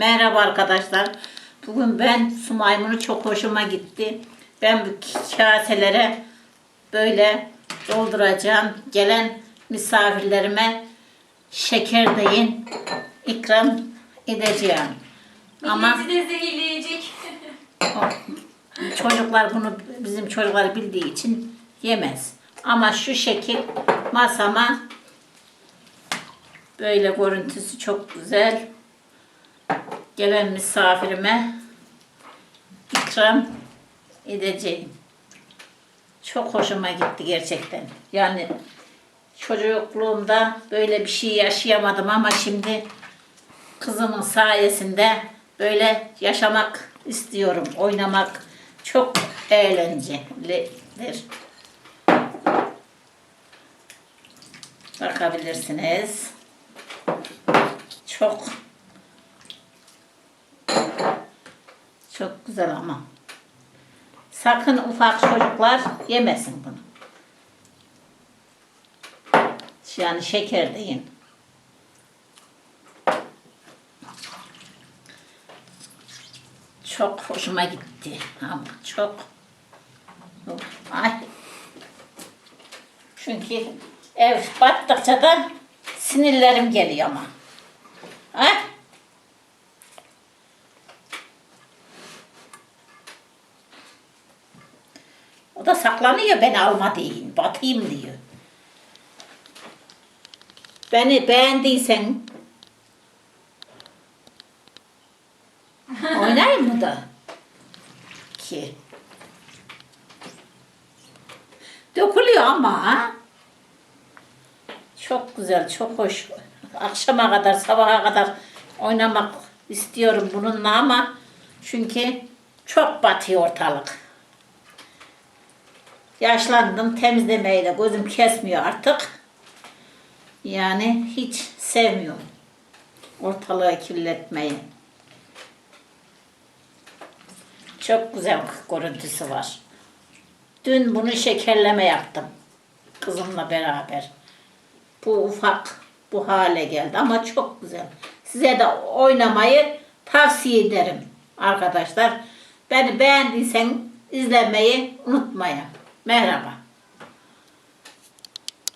Merhaba arkadaşlar. Bugün ben su maymunu çok hoşuma gitti. Ben bu kaselere böyle dolduracağım. Gelen misafirlerime şeker deyin ikram edeceğim. Ama Milleti de zehirleyecek. o- çocuklar bunu bizim çocuklar bildiği için yemez. Ama şu şekil masama böyle görüntüsü çok güzel. Gelen misafirime ikram edeceğim. Çok hoşuma gitti gerçekten. Yani çocukluğumda böyle bir şey yaşayamadım ama şimdi kızımın sayesinde böyle yaşamak istiyorum. Oynamak çok eğlencelidir. Bakabilirsiniz. Çok çok güzel ama. Sakın ufak çocuklar yemesin bunu. Yani şeker deyin. Çok hoşuma gitti ama çok. Ay. Çünkü ev battıkça da sinirlerim geliyor ama. Ha? O da saklanıyor beni alma deyin, batayım diyor. Beni beğendiysen oynayayım mı da? Ki. Dökülüyor ama ha? Çok güzel, çok hoş. Akşama kadar, sabaha kadar oynamak istiyorum bununla ama çünkü çok batıyor ortalık. Yaşlandım temizlemeyle gözüm kesmiyor artık. Yani hiç sevmiyorum ortalığı kirletmeyi. Çok güzel görüntüsü var. Dün bunu şekerleme yaptım. Kızımla beraber. Bu ufak bu hale geldi ama çok güzel. Size de oynamayı tavsiye ederim arkadaşlar. Beni beğendiysen izlemeyi unutmayın. Merhaba.